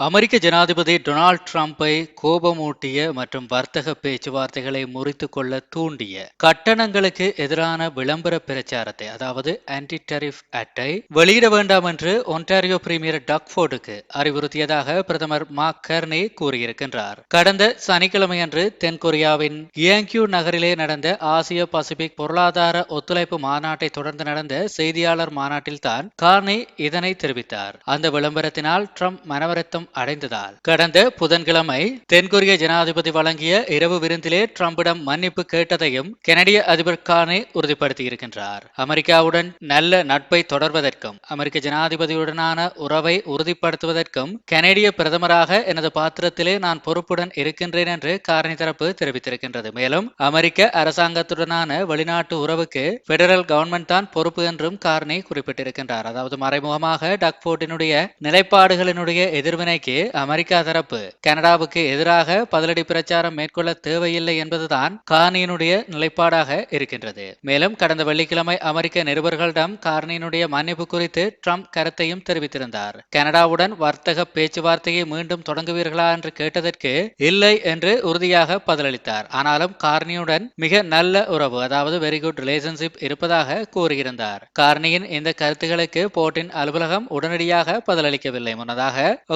அமெரிக்க ஜனாதிபதி டொனால்ட் ட்ரம்பை கோபமூட்டிய மற்றும் வர்த்தக பேச்சுவார்த்தைகளை முறித்து கொள்ள தூண்டிய கட்டணங்களுக்கு எதிரான விளம்பர பிரச்சாரத்தை அதாவது ஆன்டி டெரிஃப் அட்டை வெளியிட வேண்டாம் என்று ஒன்டாரியோ பிரீமியர் டக்ஃபோர்டுக்கு அறிவுறுத்தியதாக பிரதமர் மார்க் கர்னே கூறியிருக்கின்றார். கடந்த சனிக்கிழமையன்று தென்கொரியாவின் இயங்கியூ நகரிலே நடந்த ஆசிய பசிபிக் பொருளாதார ஒத்துழைப்பு மாநாட்டை தொடர்ந்து நடந்த செய்தியாளர் மாநாட்டில்தான் கார்னே இதனை தெரிவித்தார். அந்த விளம்பரத்தினால் ட்ரம்ப் மனவரத்தம் அடைந்ததால். கடந்த புதன்கிழமை தென்கொரிய ஜனாதிபதி வழங்கிய இரவு விருந்திலே டிரம்பிடம் மன்னிப்பு கேட்டதையும் கனடிய அதிபர் கானே உறுதிப்படுத்தியிருக்கின்றார். அமெரிக்காவுடன் நல்ல நட்பை தொடர்வதற்கும் அமெரிக்க ஜனாதிபதியுடனான உறவை உறுதிப்படுத்துவதற்கும் கனடிய பிரதமராக எனது பாத்திரத்திலே நான் பொறுப்புடன் இருக்கின்றேன் என்று காரணி தரப்பு தெரிவித்திருக்கின்றது. மேலும் அமெரிக்க அரசாங்கத்துடனான வெளிநாட்டு உறவுக்கு பெடரல் கவர்மெண்ட் தான் பொறுப்பு என்றும் காரணி குறிப்பிட்டிருக்கின்றார். அதாவது மறைமுகமாக டக்போர்டினுடைய நிலைப்பாடுகளினுடைய எதிர்வினை பிரச்சினைக்கு அமெரிக்கா தரப்பு கனடாவுக்கு எதிராக பதிலடி பிரச்சாரம் மேற்கொள்ள தேவையில்லை என்பதுதான் கார்னியினுடைய நிலைப்பாடாக இருக்கின்றது. மேலும் கடந்த வெள்ளிக்கிழமை அமெரிக்க நிருபர்களிடம் கார்னியினுடைய மன்னிப்பு குறித்து ட்ரம்ப் கருத்தையும் தெரிவித்திருந்தார். கனடாவுடன் வர்த்தக பேச்சுவார்த்தையை மீண்டும் தொடங்குவீர்களா என்று கேட்டதற்கு இல்லை என்று உறுதியாக பதிலளித்தார். ஆனாலும் கார்னியுடன் மிக நல்ல உறவு அதாவது வெரி குட் ரிலேஷன்ஷிப் இருப்பதாக கூறியிருந்தார். கார்னியின் இந்த கருத்துகளுக்கு போட்டின் அலுவலகம் உடனடியாக பதிலளிக்கவில்லை. முன்னதாக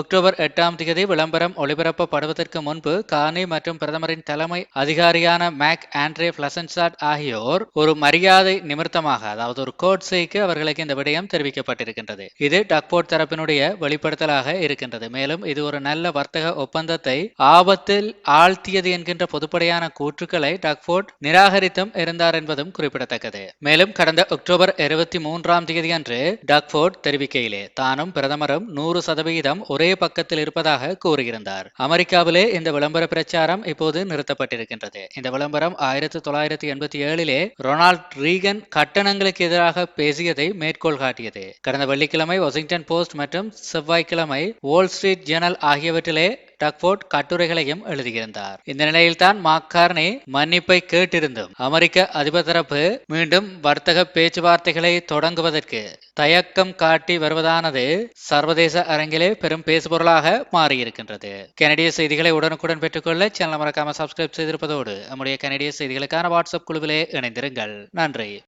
அக்டோபர் அக்டோபர் எட்டாம் தேதி விளம்பரம் ஒளிபரப்பப்படுவதற்கு முன்பு கானி மற்றும் பிரதமரின் தலைமை அதிகாரியான மேக் ஆண்ட்ரே பிளசன்சாட் ஆகியோர் ஒரு மரியாதை நிமித்தமாக அதாவது ஒரு கோட்ஸைக்கு அவர்களுக்கு இந்த விடயம் தெரிவிக்கப்பட்டிருக்கின்றது. இது டக்போர்ட் தரப்பினுடைய வெளிப்படுத்தலாக இருக்கின்றது. மேலும் இது ஒரு நல்ல வர்த்தக ஒப்பந்தத்தை ஆபத்தில் ஆழ்த்தியது என்கின்ற பொதுப்படையான கூற்றுக்களை டக்போர்ட் நிராகரித்தும் இருந்தார் என்பதும் குறிப்பிடத்தக்கது. மேலும் கடந்த அக்டோபர் இருபத்தி மூன்றாம் தேதி அன்று டக்போர்ட் தெரிவிக்கையிலே தானும் பிரதமரும் நூறு சதவிகிதம் ஒரே பக்க பக்கத்தில் இருப்பதாக கூறியிருந்தார். அமெரிக்காவிலே இந்த விளம்பர பிரச்சாரம் இப்போது நிறுத்தப்பட்டிருக்கின்றது. இந்த விளம்பரம் ஆயிரத்தி தொள்ளாயிரத்தி எண்பத்தி ஏழிலே ரொனால்ட் ரீகன் கட்டணங்களுக்கு எதிராக பேசியதை மேற்கோள் காட்டியது. கடந்த வெள்ளிக்கிழமை வாஷிங்டன் போஸ்ட் மற்றும் செவ்வாய்க்கிழமை வால் ஸ்ட்ரீட் ஜேர்னல் ஆகியவற்றிலே டக்போர்ட் கட்டுரைகளையும் எழுதியிருந்தார். இந்த நிலையில்தான் மாக்கார்னி மன்னிப்பை கேட்டிருந்தும் அமெரிக்க அதிபர் தரப்பு மீண்டும் வர்த்தக பேச்சுவார்த்தைகளை தொடங்குவதற்கு தயக்கம் காட்டி வருவதானது சர்வதேச அரங்கிலே பெரும் பேசுபொருளாக மாறியிருக்கின்றது. கனடிய செய்திகளை உடனுக்குடன் பெற்றுக்கொள்ள சேனல் மறக்காம சப்ஸ்கிரைப் செய்திருப்பதோடு நம்முடைய கனடிய செய்திகளுக்கான வாட்ஸ்அப் குழுவிலே இணைந்திருங்கள். நன்றி.